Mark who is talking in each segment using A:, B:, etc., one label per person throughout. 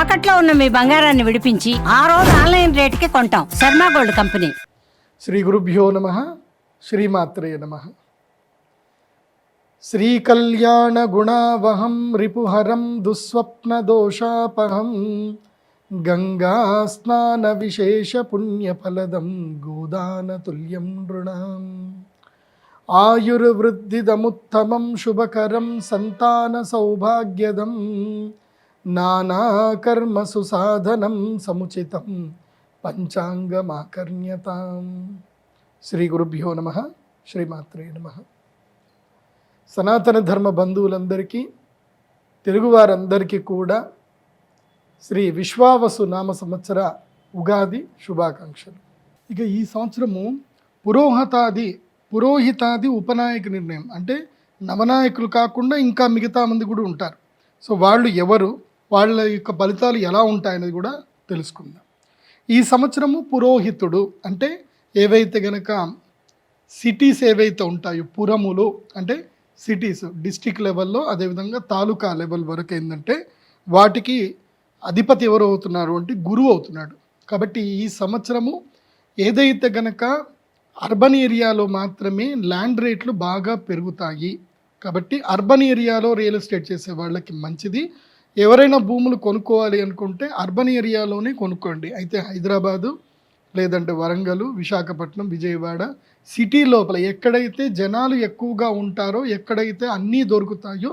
A: తాకట్లో ఉన్న మీ బంగారాన్ని విడిపించి ఆ రోజు ఆన్లైన్ రేటుకి కొంటాం. Sharma gold company.
B: శ్రీ గురుభ్యో నమ శ్రీమాత్రే నమ. శ్రీకళ్యాణ గుణావహం రిపుహరం దుస్వప్నదోషాపహం గంగా స్నాన విశేష పుణ్యఫలదం గోదానతుల్యం నృణాం. నానా కర్మ సుసాధనం నానాకర్మసు సాధనం సముచితం పంచాంగమాకర్ణ్యతాం. శ్రీ గురుభ్యో నమ శ్రీమాత్రే నమ. సనాతన ధర్మ బంధువులందరికీ తెలుగువారందరికీ కూడా శ్రీ విశ్వావసు నామ సంవత్సర ఉగాది శుభాకాంక్షలు. ఇక ఈ సంవత్సరము పురోహతాది పురోహితాది ఉపనాయక నిర్ణయం. అంటే నవనాయకులు కాకుండా ఇంకా మిగతా మంది కూడా ఉంటారు. సో వాళ్ళు ఎవరు? వాళ్ళ యొక్క ఫలితాలు ఎలా ఉంటాయనేది కూడా తెలుసుకుందాం. ఈ సంవత్సరము పురోహితుడు అంటే ఏవైతే గనక సిటీస్ ఏవైతే ఉంటాయో పురములు అంటే సిటీస్ డిస్టిక్ లెవెల్లో అదేవిధంగా తాలూకా లెవెల్ వరకు ఏంటంటే వాటికి అధిపతి ఎవరు అవుతున్నారు అంటే గురువు అవుతున్నాడు. కాబట్టి ఈ సంవత్సరము ఏదైతే గనక అర్బన్ ఏరియాలో మాత్రమే ల్యాండ్ రేట్లు బాగా పెరుగుతాయి. కాబట్టి అర్బన్ ఏరియాలో రియల్ ఎస్టేట్ చేసే వాళ్ళకి మంచిది. ఎవరైనా భూములు కొనుక్కోవాలి అనుకుంటే అర్బన్ ఏరియాలోనే కొనుక్కోండి. అయితే హైదరాబాదు లేదంటే వరంగల్ విశాఖపట్నం విజయవాడ సిటీ లోపల ఎక్కడైతే జనాలు ఎక్కువగా ఉంటారో ఎక్కడైతే అన్నీ దొరుకుతాయో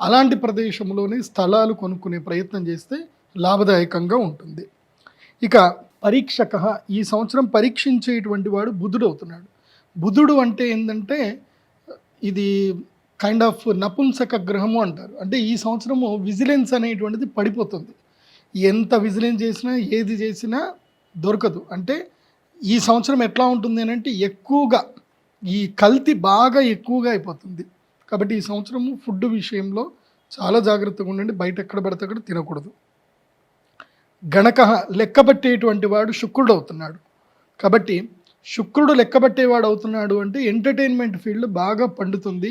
B: అలాంటి ప్రదేశంలోనే స్థలాలు కొనుక్కునే ప్రయత్నం చేస్తే లాభదాయకంగా ఉంటుంది. ఇక పరీక్షక ఈ సంవత్సరం పరీక్షించేటువంటి వాడు బుధుడు అవుతున్నాడు బుధుడు అంటే ఏంటంటే ఇది కైండ్ ఆఫ్ నపుంసక గ్రహము అంటారు. అంటే ఈ సంవత్సరము విజిలెన్స్ అనేటువంటిది పడిపోతుంది. ఎంత విజిలెన్స్ చేసినా ఏది చేసినా దొరకదు. అంటే ఈ సంవత్సరం ఎట్లా ఉంటుంది అని అంటే ఎక్కువగా ఈ కల్తీ బాగా ఎక్కువగా అయిపోతుంది. కాబట్టి ఈ సంవత్సరము ఫుడ్ విషయంలో చాలా జాగ్రత్తగా ఉండండి. బయట ఎక్కడ పడితే అక్కడ తినకూడదు. గణక లెక్కబట్టేటువంటి వాడు శుక్రుడు అవుతున్నాడు. కాబట్టి శుక్రుడు లెక్కబట్టేవాడు అవుతున్నాడు అంటే ఎంటర్టైన్మెంట్ ఫీల్డ్ బాగా పండుతుంది.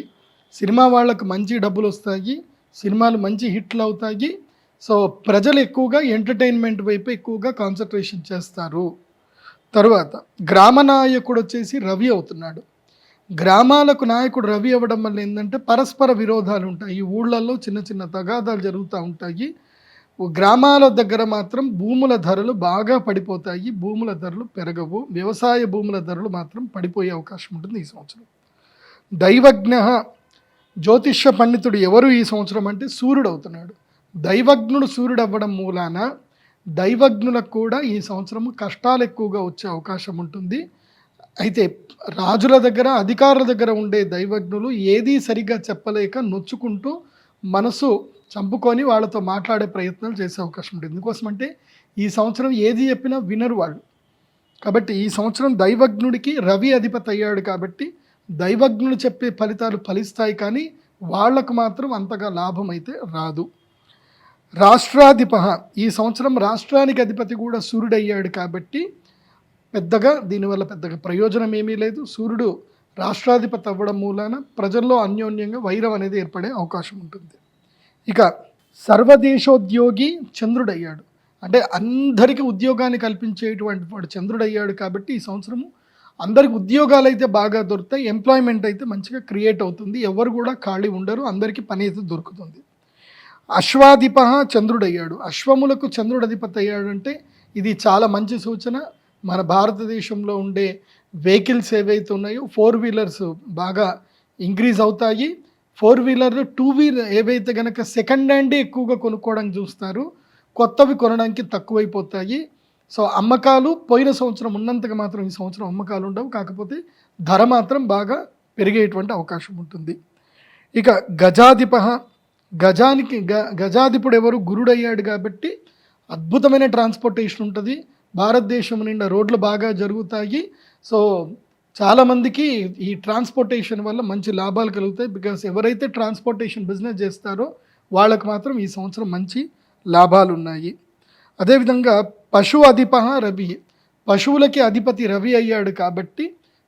B: సినిమా వాళ్ళకు మంచి డబ్బులు వస్తాయి సినిమాలు మంచి హిట్లు అవుతాయి. సో ప్రజలు ఎక్కువగా ఎంటర్టైన్మెంట్ వైపు ఎక్కువగా కాన్సన్ట్రేషన్ చేస్తారు. తరువాత గ్రామ నాయకుడు వచ్చేసి రవి అవుతున్నాడు. గ్రామాలకు నాయకుడు రవి అవ్వడం వల్ల ఏంటంటే పరస్పర విరోధాలు ఉంటాయి. ఊళ్ళల్లో చిన్న చిన్న తగాదాలు జరుగుతూ ఉంటాయి. గ్రామాల దగ్గర మాత్రం భూముల ధరలు బాగా పడిపోతాయి. భూముల ధరలు పెరగవు. వ్యవసాయ భూముల ధరలు మాత్రం పడిపోయే అవకాశం ఉంటుంది ఈ సంవత్సరం. దైవజ్ఞ జ్యోతిష్య పండితుడు ఎవరు ఈ సంవత్సరం అంటే సూర్యుడు అవుతున్నాడు దైవజ్ఞుడు సూర్యుడు అవ్వడం మూలాన దైవజ్ఞులకు కూడా ఈ సంవత్సరము కష్టాలు ఎక్కువగా వచ్చే అవకాశం ఉంటుంది. అయితే రాజుల దగ్గర అధికారుల దగ్గర ఉండే దైవజ్ఞులు ఏదీ సరిగ్గా చెప్పలేక నొచ్చుకుంటూ మనసు చంపుకొని వాళ్ళతో మాట్లాడే ప్రయత్నాలు చేసే అవకాశం ఉంటుంది. ఎందుకోసం అంటే ఈ సంవత్సరం ఏది చెప్పినా వినరు వాళ్ళు. కాబట్టి ఈ సంవత్సరం దైవజ్ఞుడికి రవి అధిపతి అయ్యాడు కాబట్టి దైవజ్ఞులు చెప్పే ఫలితాలు ఫలిస్తాయి కానీ వాళ్ళకు మాత్రం అంతగా లాభం అయితే రాదు. రాష్ట్రాధిప ఈ సంవత్సరం రాష్ట్రానికి అధిపతి కూడా సూర్యుడు అయ్యాడు కాబట్టి పెద్దగా దీనివల్ల పెద్దగా ప్రయోజనం ఏమీ లేదు. సూర్యుడు రాష్ట్రాధిపతి అవ్వడం మూలాన ప్రజల్లో అన్యోన్యంగా వైరం అనేది ఏర్పడే అవకాశం ఉంటుంది. ఇక సర్వదేశోద్యోగి చంద్రుడయ్యాడు. అంటే అందరికీ ఉద్యోగాన్ని కల్పించేటువంటి వాడు చంద్రుడయ్యాడు కాబట్టి ఈ సంవత్సరము అందరికి ఉద్యోగాలు అయితే బాగా దొరుకుతాయి ఎంప్లాయ్మెంట్ అయితే మంచిగా క్రియేట్ అవుతుంది ఎవరు కూడా ఖాళీ ఉండరు అందరికీ పని అయితే దొరుకుతుంది. అశ్వాధిప చంద్రుడయ్యాడు. అశ్వములకు చంద్రుడు అధిపతి అయ్యాడు అంటే ఇది చాలా మంచి సూచన. మన భారతదేశంలో ఉండే వెహికల్స్ ఏవైతే ఉన్నాయో ఫోర్ వీలర్స్ బాగా ఇంక్రీజ్ అవుతాయి. ఫోర్ వీలర్ టూ వీలర్ ఏవైతే కనుక సెకండ్ హ్యాండే ఎక్కువగా కొనుక్కోవడానికి చూస్తారు కొత్తవి కొనడానికి తక్కువైపోతాయి. సో అమ్మకాలు పోయిన సంవత్సరం ఉన్నంతగా మాత్రం ఈ సంవత్సరం అమ్మకాలు ఉండవు. కాకపోతే ధర మాత్రం బాగా పెరిగేటువంటి అవకాశం ఉంటుంది. ఇక గజాధిప గజానికి గ గజాధిపుడు ఎవరు? గురుడయ్యాడు కాబట్టి అద్భుతమైన ట్రాన్స్పోర్టేషన్ ఉంటుంది. భారతదేశం నిండా రోడ్లు బాగా జరుగుతాయి. సో చాలామందికి ఈ ట్రాన్స్పోర్టేషన్ వల్ల మంచి లాభాలు కలుగుతాయి. బికాస్ ఎవరైతే ట్రాన్స్పోర్టేషన్ బిజినెస్ చేస్తారో వాళ్ళకు మాత్రం ఈ సంవత్సరం మంచి లాభాలు ఉన్నాయి. అదేవిధంగా పశు అధిప రవి. పశువులకి అధిపతి రవి అయ్యాడు కాబట్టి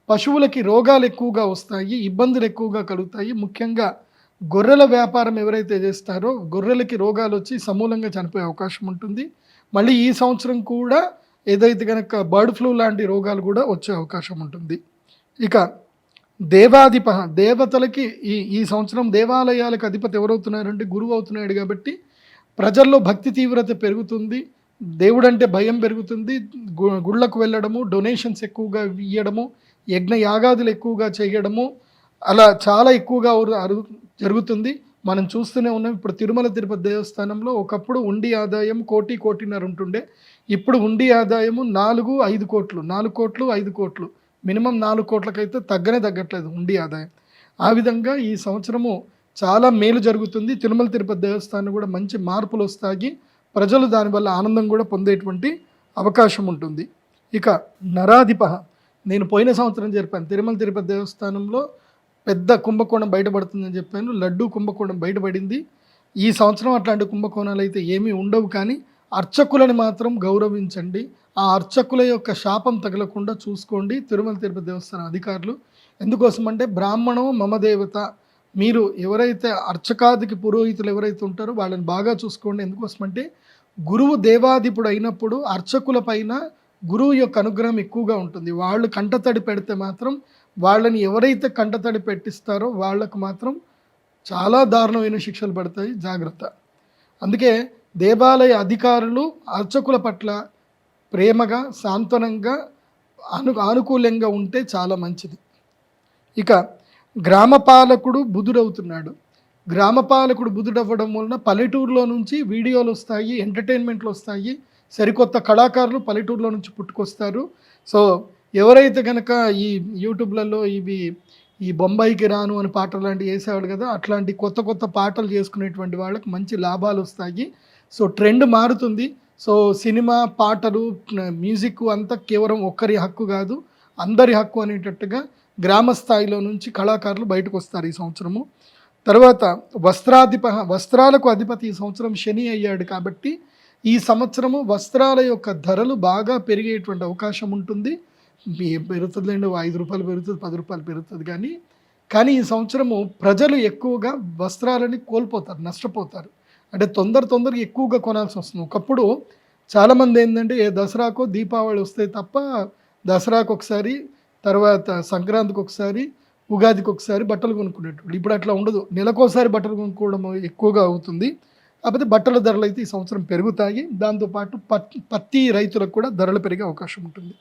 B: పశువులకి రోగాలు ఎక్కువగా వస్తాయి ఇబ్బందులు ఎక్కువగా కలుగుతాయి. ముఖ్యంగా గొర్రెల వ్యాపారం ఎవరైతే చేస్తారో గొర్రెలకి రోగాలు వచ్చి సమూలంగా చనిపోయే అవకాశం ఉంటుంది. మళ్ళీ ఈ సంవత్సరం కూడా ఏదైతే కనుక బర్డ్ ఫ్లూ లాంటి రోగాలు కూడా వచ్చే అవకాశం ఉంటుంది. ఇక దేవాధిప దేవతలకి ఈ ఈ సంవత్సరం దేవాలయాలకు అధిపతి ఎవరవుతున్నారంటే గురువు అవుతున్నాడు కాబట్టి ప్రజల్లో భక్తి తీవ్రత పెరుగుతుంది. దేవుడంటే భయం పెరుగుతుంది గు- గుళ్ళకు వెళ్ళడము డొనేషన్స్ ఎక్కువగా ఇవ్వడము యజ్ఞ యాగాదులు ఎక్కువగా చేయడము అలా చాలా ఎక్కువగా జరుగుతుంది. మనం చూస్తూనే ఉన్నాం ఇప్పుడు తిరుమల తిరుపతి దేవస్థానంలో ఒకప్పుడు ఉండి ఆదాయం కోటి కోటిన్నర ఉంటుండే. ఇప్పుడు ఉండి ఆదాయము నాలుగు ఐదు కోట్లు నాలుగు కోట్లు ఐదు కోట్లు. మినిమం నాలుగు కోట్లకైతే తగ్గనే తగ్గట్లేదు ఉండి ఆదాయం. ఆ విధంగా ఈ సంవత్సరము చాలా మేలు జరుగుతుంది. తిరుమల తిరుపతి దేవస్థానం కూడా మంచి మార్పులు వస్తాయి. ప్రజలు దానివల్ల ఆనందం కూడా పొందేటువంటి అవకాశం ఉంటుంది. ఇక నరాధిప నేను పోయిన సంవత్సరం జరిపాను. తిరుమల తిరుపతి దేవస్థానంలో పెద్ద కుంభకోణం బయటపడుతుందని చెప్పాను. లడ్డు కుంభకోణం బయటపడింది. ఈ సంవత్సరం అట్లాంటి కుంభకోణాలు అయితే ఏమీ ఉండవు కానీ అర్చకులని మాత్రం గౌరవించండి. ఆ అర్చకుల యొక్క శాపం తగలకుండా చూసుకోండి. తిరుమల తిరుపతి దేవస్థానం అధికారులు. ఎందుకోసం అంటే బ్రాహ్మణం మమదేవత మీరు ఎవరైతే అర్చకాదికి పురోహితులు ఎవరైతే ఉంటారో వాళ్ళని బాగా చూసుకోండి. ఎందుకోసమంటే గురువు దేవాధిపుడు అయినప్పుడు అర్చకుల పైన గురువు యొక్క అనుగ్రహం ఎక్కువగా ఉంటుంది. వాళ్ళు కంటతడి పెడితే మాత్రం వాళ్ళని ఎవరైతే కంటతడి పెట్టిస్తారో వాళ్ళకు మాత్రం చాలా దారుణమైన శిక్షలు పడతాయి. జాగ్రత్త. అందుకే దేవాలయ అధికారులు అర్చకుల పట్ల ప్రేమగా సాంత్వనంగా అను ఆనుకూల్యంగా ఉంటే చాలా మంచిది. ఇక గ్రామపాలకుడు బుధుడవుతున్నాడు. గ్రామపాలకుడు బుధుడవ్వడం వలన పల్లెటూరులో నుంచి వీడియోలు వస్తాయి ఎంటర్టైన్మెంట్లు వస్తాయి సరికొత్త కళాకారులు పల్లెటూరులో నుంచి పుట్టుకొస్తారు. సో ఎవరైతే కనుక ఈ యూట్యూబ్లలో ఇవి ఈ బొంబాయికి రాను అని పాటలు లాంటివి వేసేవాడు కదా అట్లాంటి కొత్త కొత్త పాటలు చేసుకునేటువంటి వాళ్ళకి మంచి లాభాలు వస్తాయి. సో ట్రెండ్ మారుతుంది. సో సినిమా పాటలు మ్యూజిక్ అంతా కేవలం ఒక్కరి హక్కు కాదు అందరి హక్కు అనేటట్టుగా గ్రామ స్థాయిలో నుంచి కళాకారులు బయటకు వస్తారు ఈ సంవత్సరము. తర్వాత వస్త్రాధిప వస్త్రాలకు అధిపతి ఈ సంవత్సరం శని అయ్యాడు కాబట్టి ఈ సంవత్సరము వస్త్రాల యొక్క ధరలు బాగా పెరిగేటువంటి అవకాశం ఉంటుంది. పెరుగుతుందండి? ఐదు రూపాయలు పెరుగుతుంది పది రూపాయలు పెరుగుతుంది కానీ కానీ ఈ సంవత్సరము ప్రజలు ఎక్కువగా వస్త్రాలని కోల్పోతారు నష్టపోతారు. అంటే తొందర తొందరగా ఎక్కువగా కొనాల్సి వస్తుంది. ఒకప్పుడు చాలామంది ఏంటంటే ఏ దసరాకో దీపావళి వస్తే తప్ప దసరాకు ఒకసారి తర్వాత సంక్రాంతికి ఒకసారి ఉగాదికి ఒకసారి బట్టలు కొనుక్కునేటప్పుడు ఇప్పుడు అట్లా ఉండదు. నెలకోసారి బట్టలు కొనుక్కోవడం ఎక్కువగా అవుతుంది. కాకపోతే బట్టల ధరలు అయితే ఈ సంవత్సరం పెరుగుతాయి. దాంతోపాటు పత్ పత్తి రైతులకు కూడా ధరలు పెరిగే అవకాశం ఉంటుంది.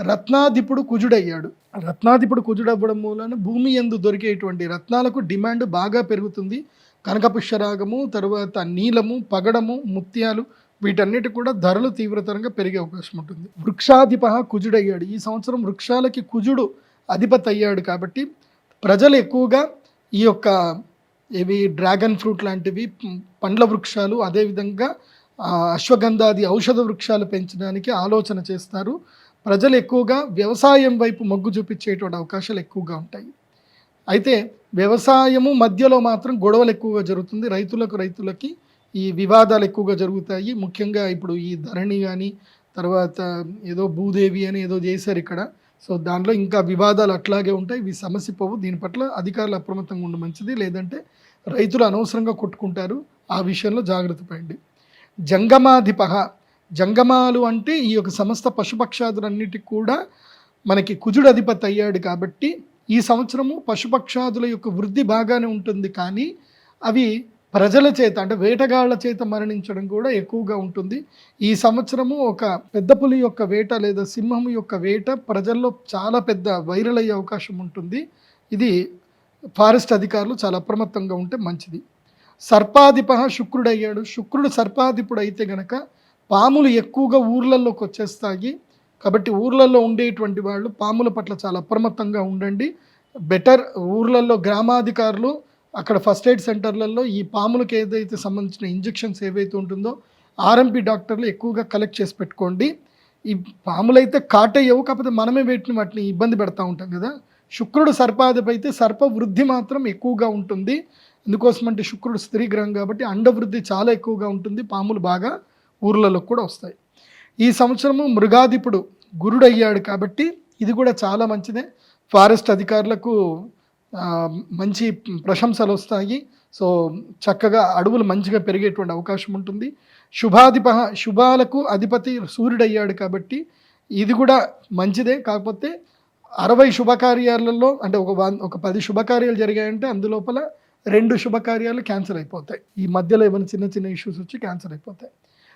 B: రత్నాధిపుడు కుజుడయ్యాడు. రత్నాధిపుడు కుజుడవ్వడం మూలన భూమి ఎందు దొరికేటువంటి రత్నాలకు డిమాండ్ బాగా పెరుగుతుంది. కనకపుష్యరాగము తర్వాత నీలము పగడము ముత్యాలు వీటన్నిటి కూడా ధరలు తీవ్రతరంగా పెరిగే అవకాశం ఉంటుంది. వృక్షాధిప కుజుడయ్యాడు. ఈ సంవత్సరం వృక్షాలకి కుజుడు అధిపతి అయ్యాడు కాబట్టి ప్రజలు ఎక్కువగా ఈ యొక్క ఇవి డ్రాగన్ ఫ్రూట్ లాంటివి పండ్ల వృక్షాలు అదేవిధంగా అశ్వగంధాది ఔషధ వృక్షాలు పెంచడానికి ఆలోచన చేస్తారు. ప్రజలు ఎక్కువగా వ్యవసాయం వైపు మొగ్గు చూపించేటువంటి అవకాశాలు ఎక్కువగా ఉంటాయి. అయితే వ్యవసాయము మధ్యలో మాత్రం గొడవలు ఎక్కువగా జరుగుతుంది. రైతులకు రైతులకి ఈ వివాదాలు ఎక్కువగా జరుగుతాయి. ముఖ్యంగా ఇప్పుడు ఈ ధరణి కానీ తర్వాత ఏదో భూదేవి అని ఏదో చేశారు ఇక్కడ. సో దాంట్లో ఇంకా వివాదాలు అట్లాగే ఉంటాయి. ఇవి సమస్య పోవు. దీని పట్ల అధికారులు అప్రమత్తంగా ఉండడం మంచిది. లేదంటే రైతులు అనవసరంగా కొట్టుకుంటారు. ఆ విషయంలో జాగ్రత్త పడండి. జంగమాధిప జంగమాలు అంటే ఈ యొక్క సమస్త పశుపక్షాదులన్నిటికి కూడా మనకి కుజుడు అధిపతి అయ్యాడు కాబట్టి ఈ సంవత్సరము పశుపక్షాదుల యొక్క వృద్ధి బాగానే ఉంటుంది. కానీ అవి ప్రజల చేత అంటే వేటగాళ్ళ చేత మరణించడం కూడా ఎక్కువగా ఉంటుంది. ఈ సంవత్సరము ఒక పెద్ద పులి యొక్క వేట లేదా సింహం యొక్క వేట ప్రజల్లో చాలా పెద్ద వైరల్ అయ్యే అవకాశం ఉంటుంది. ఇది ఫారెస్ట్ అధికారులు చాలా అప్రమత్తంగా ఉంటే మంచిది. సర్పాధిప శుక్రుడు అయ్యాడు శుక్రుడు సర్పాధిపుడు అయితే గనక పాములు ఎక్కువగా ఊర్లలోకి వచ్చేస్తాయి. కాబట్టి ఊర్లలో ఉండేటువంటి వాళ్ళు పాముల పట్ల చాలా అప్రమత్తంగా ఉండండి. బెటర్ ఊర్లలో గ్రామాధికారులు అక్కడ ఫస్ట్ ఎయిడ్ సెంటర్లలో ఈ పాములకు ఏదైతే సంబంధించిన ఇంజెక్షన్స్ ఏవైతే ఉంటుందో ఆర్ఎంపీ డాక్టర్లు ఎక్కువగా కలెక్ట్ చేసి పెట్టుకోండి. ఈ పాములైతే కాటయ్యవు కాకపోతే మనమే వీటిని వాటిని ఇబ్బంది పెడతా ఉంటాం కదా. శుక్రుడు సర్పాధిపతి అయితే సర్ప వృద్ధి మాత్రం ఎక్కువగా ఉంటుంది. ఎందుకోసం అంటే శుక్రుడు స్త్రీ గ్రహం కాబట్టి అండవృద్ధి చాలా ఎక్కువగా ఉంటుంది. పాములు బాగా ఊర్లలో కూడా వస్తాయి. ఈ సంవత్సరము మృగాధిపుడు గురుడు అయ్యాడు కాబట్టి ఇది కూడా చాలా మంచిదే. ఫారెస్ట్ అధికారులకు మంచి ప్రశంసలు వస్తాయి. సో చక్కగా అడవులు మంచిగా పెరిగేటువంటి అవకాశం ఉంటుంది. శుభాధిప శుభాలకు అధిపతి సూర్యుడయ్యాడు కాబట్టి ఇది కూడా మంచిదే. కాకపోతే అరవై శుభకార్యాలలో అంటే ఒక వన్ ఒక పది శుభకార్యాలు జరిగాయంటే అందులోపల రెండు శుభకార్యాలు క్యాన్సిల్ అయిపోతాయి. ఈ మధ్యలో ఏమైనా చిన్న చిన్న ఇష్యూస్ వచ్చి క్యాన్సిల్ అయిపోతాయి.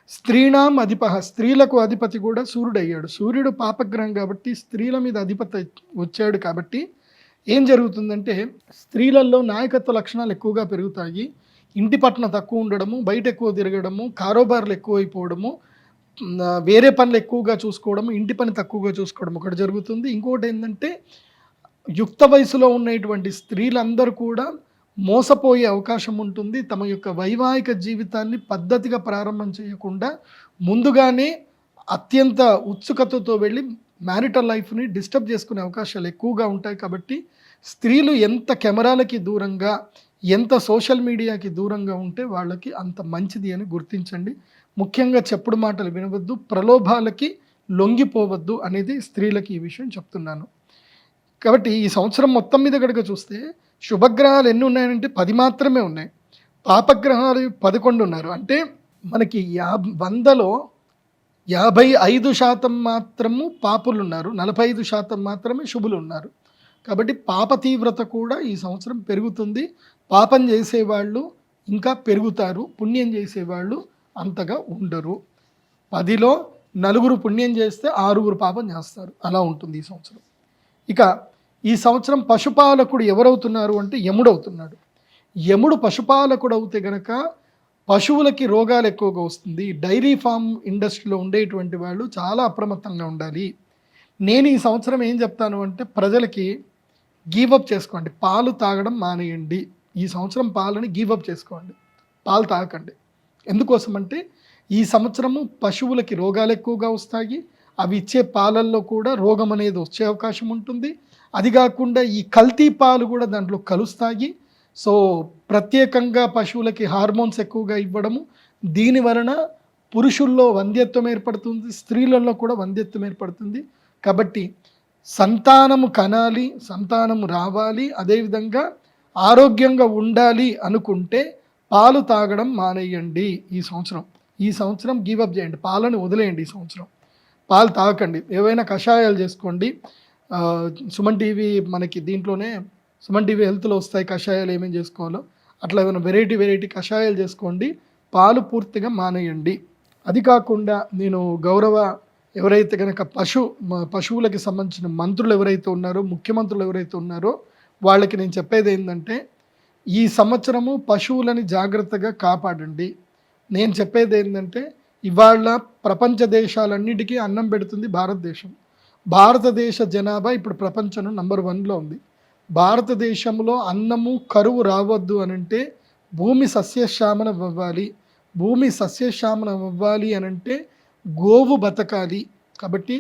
B: స్త్రీణాం అధిప స్త్రీలకు అధిపతి కూడా సూర్యుడు అయ్యాడు సూర్యుడు పాపగ్రహం కాబట్టి స్త్రీల మీద అధిపతి వచ్చాడు కాబట్టి ఏం జరుగుతుందంటే స్త్రీలలో నాయకత్వ లక్షణాలు ఎక్కువగా పెరుగుతాయి. ఇంటి పట్ల తక్కువ ఉండడము బయట ఎక్కువ తిరగడము కారోబార్లు ఎక్కువైపోవడము వేరే పనులు ఎక్కువగా చూసుకోవడము ఇంటి పని తక్కువగా చూసుకోవడం ఒకటి జరుగుతుంది. ఇంకోటి ఏంటంటే యుక్త వయసులో ఉన్నటువంటి స్త్రీలందరూ కూడా మోసపోయే అవకాశం ఉంటుంది. తమ యొక్క వైవాహిక జీవితాన్ని పద్ధతిగా ప్రారంభం చేయకుండా ముందుగానే అత్యంత ఉత్సుకతతో వెళ్ళి మ్యారిటల్ లైఫ్ని డిస్టర్బ్ చేసుకునే అవకాశాలు ఎక్కువగా ఉంటాయి కాబట్టి స్త్రీలు ఎంత కెమెరాలకి దూరంగా ఎంత సోషల్ మీడియాకి దూరంగా ఉంటే వాళ్ళకి అంత మంచిది అని గుర్తించండి. ముఖ్యంగా చెప్పుడు మాటలు వినవద్దు ప్రలోభాలకి లొంగిపోవద్దు అనేది స్త్రీలకి ఈ విషయం చెప్తున్నాను. కాబట్టి ఈ సంవత్సరం మొత్తం మీద కనుక చూస్తే శుభగ్రహాలు ఎన్ని ఉన్నాయంటే పది మాత్రమే ఉన్నాయి. పాపగ్రహాలు పదకొండు ఉన్నారు అంటే మనకి యా వందలో యాభై ఐదు శాతం మాత్రము పాపులు ఉన్నారు నలభై ఐదు శాతం మాత్రమే శుభులు ఉన్నారు కాబట్టి పాప తీవ్రత కూడా ఈ సంవత్సరం పెరుగుతుంది. పాపం చేసేవాళ్ళు ఇంకా పెరుగుతారు పుణ్యం చేసేవాళ్ళు అంతగా ఉండరు. పదిలో నలుగురు పుణ్యం చేస్తే ఆరుగురు పాపం చేస్తారు. అలా ఉంటుంది ఈ సంవత్సరం. ఇక ఈ సంవత్సరం పశుపాలకుడు ఎవరవుతున్నారు అంటే యముడు అవుతున్నాడు. యముడు పశుపాలకుడు అవుతే గనక పశువులకి రోగాలు ఎక్కువగా వస్తుంది. డైరీ ఫామ్ ఇండస్ట్రీలో ఉండేటువంటి వాళ్ళు చాలా అప్రమత్తంగా ఉండాలి. నేను ఈ సంవత్సరం ఏం చెప్తాను అంటే ప్రజలకి గీవప్ చేసుకోండి. పాలు తాగడం మానేయండి. ఈ సంవత్సరం పాలని గీవప్ చేసుకోండి. పాలు తాగకండి. ఎందుకోసం అంటే ఈ సంవత్సరము పశువులకి రోగాలు ఎక్కువగా వస్తాయి. అవి ఇచ్చే పాలల్లో కూడా రోగం అనేది వచ్చే అవకాశం ఉంటుంది. అది కాకుండా ఈ కల్తీ పాలు కూడా దాంట్లో కలుస్తాయి. సో ప్రత్యేకంగా పశువులకి హార్మోన్స్ ఎక్కువగా ఇవ్వడము దీని వలన పురుషుల్లో వంధ్యత్వం ఏర్పడుతుంది స్త్రీలలో కూడా వంధ్యత్వం ఏర్పడుతుంది. కాబట్టి సంతానము కనాలి సంతానము రావాలి అదేవిధంగా ఆరోగ్యంగా ఉండాలి అనుకుంటే పాలు తాగడం మానేయండి ఈ సంవత్సరం. ఈ సంవత్సరం గివప్ చేయండి పాలను వదిలేయండి ఈ సంవత్సరం. పాలు తాగకండి ఏవైనా కషాయాలు చేసుకోండి. సుమన్ టీవీ మనకి దీంట్లోనే సుమన్ టీవీ హెల్త్లో వస్తాయి కషాయాలు ఏమేమి చేసుకోవాలో. అట్లా ఏమైనా వెరైటీ వెరైటీ కషాయాలు చేసుకోండి. పాలు పూర్తిగా మానేయండి. అది కాకుండా నేను గౌరవ ఎవరైతే కనుక పశు పశువులకి సంబంధించిన మంత్రులు ఎవరైతే ఉన్నారో ముఖ్యమంత్రులు ఎవరైతే ఉన్నారో వాళ్ళకి నేను చెప్పేది ఏంటంటే ఈ సంవత్సరము పశువులని జాగ్రత్తగా కాపాడండి. నేను చెప్పేది ఏంటంటే ఇవాళ ప్రపంచ దేశాలన్నిటికీ అన్నం పెడుతుంది భారతదేశం. భారతదేశ జనాభా ఇప్పుడు ప్రపంచంలో నంబర్ వన్లో ఉంది. భారతదేశంలో అన్నము కరువు రావద్దు అని అంటే భూమి సస్యశ్యామనం అవ్వాలి. భూమి సస్యశ్యామనం అవ్వాలి అని అంటే గోవు బతకాలి. కాబట్టి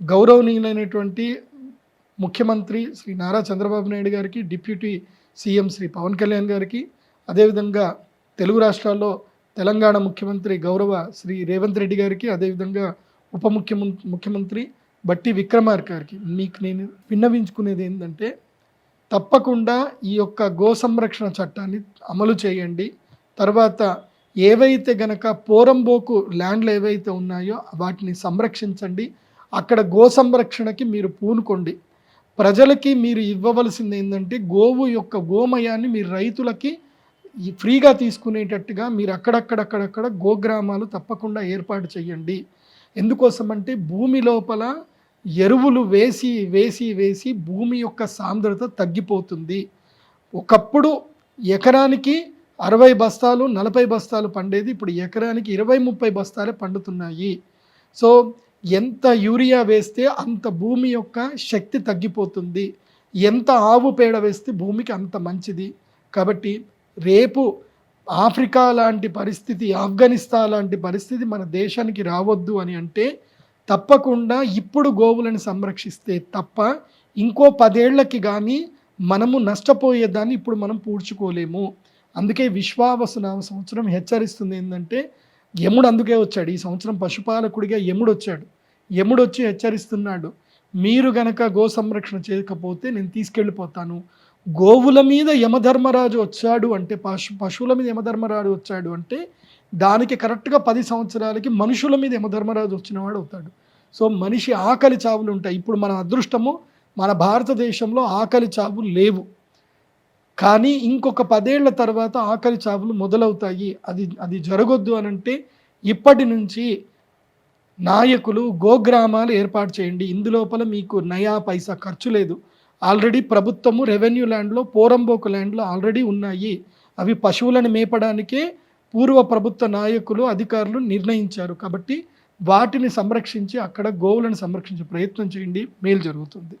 B: గౌరవనీయులైనటువంటి ముఖ్యమంత్రి శ్రీ నారా చంద్రబాబు నాయుడు గారికి డిప్యూటీ సీఎం శ్రీ పవన్ కళ్యాణ్ గారికి అదేవిధంగా తెలుగు రాష్ట్రాల్లో తెలంగాణ ముఖ్యమంత్రి గౌరవ శ్రీ రేవంత్ రెడ్డి గారికి అదేవిధంగా ఉప ముఖ్యమం ముఖ్యమంత్రి బట్టి విక్రమార్క గారికి. మీకు నేను విన్నవించుకునేది ఏంటంటే తప్పకుండా ఈ యొక్క గో సంరక్షణ చట్టాన్ని అమలు చేయండి. తర్వాత ఏవైతే గనక పోరంబోకు ల్యాండ్లు ఏవైతే ఉన్నాయో వాటిని సంరక్షించండి. అక్కడ గో సంరక్షణకి మీరు పూనుకోండి. ప్రజలకి మీరు ఇవ్వవలసింది ఏంటంటే గోవు యొక్క గోమయాన్ని మీరు రైతులకి ఫ్రీగా తీసుకునేటట్టుగా మీరు అక్కడక్కడక్కడక్కడ గోగ్రామాలు తప్పకుండా ఏర్పాటు చేయండి. ఎందుకోసమంటే భూమి లోపల ఎరువులు వేసి వేసి వేసి భూమి యొక్క సాంద్రత తగ్గిపోతుంది. ఒకప్పుడు ఎకరానికి అరవై బస్తాలు నలభై బస్తాలు పండేది. ఇప్పుడు ఎకరానికి ఇరవై ముప్పై బస్తాలే పండుతున్నాయి. సో ఎంత యూరియా వేస్తే అంత భూమి యొక్క శక్తి తగ్గిపోతుంది. ఎంత ఆవు పేడ వేస్తే భూమికి అంత మంచిది. కాబట్టి రేపు ఆఫ్రికా లాంటి పరిస్థితి ఆఫ్ఘనిస్తాన్ లాంటి పరిస్థితి మన దేశానికి రావద్దు అని అంటే తప్పకుండా ఇప్పుడు గోవులను సంరక్షిస్తే తప్ప ఇంకో పదేళ్ళకి కానీ మనము నష్టపోయేదాన్ని ఇప్పుడు మనం పూడ్చుకోలేము. అందుకే విశ్వావసునామ సంవత్సరం హెచ్చరిస్తుంది ఏంటంటే యముడు అందుకే వచ్చాడు. ఈ సంవత్సరం పశుపాలకుడిగా యముడు వచ్చాడు. యముడు వచ్చి హెచ్చరిస్తున్నాడు మీరు గనక గో సంరక్షణ చేయకపోతే నేను తీసుకెళ్ళిపోతాను. గోవుల మీద యమధర్మరాజు వచ్చాడు అంటే పశు పశువుల మీద యమధర్మరాజు వచ్చాడు అంటే దానికి కరెక్ట్గా పది సంవత్సరాలకి మనుషుల మీద యమధర్మరాజు వచ్చినవాడు అవుతాడు. సో మనిషి ఆకలి చావులు ఉంటాయి. ఇప్పుడు మన అదృష్టము మన భారతదేశంలో ఆకలి చావులు లేవు. కానీ ఇంకొక పదేళ్ళ తర్వాత ఆకలి చావులు మొదలవుతాయి. అది అది జరగొద్దు అని అంటే ఇప్పటి నుంచి నాయకులు గోగ్రామాలు ఏర్పాటు చేయండి. ఇందులోపల మీకు నయా పైసా ఖర్చు లేదు. ఆల్రెడీ ప్రభుత్వము రెవెన్యూ ల్యాండ్లో పోరంబోకు ల్యాండ్లో ఆల్రెడీ ఉన్నాయి. అవి పశువులను మేపడానికే పూర్వ ప్రభుత్వ నాయకులు అధికారులు నిర్ణయించారు కాబట్టి వాటిని సంరక్షించి అక్కడ గోవులను సంరక్షించే ప్రయత్నం చేయండి. మేలు జరుగుతుంది.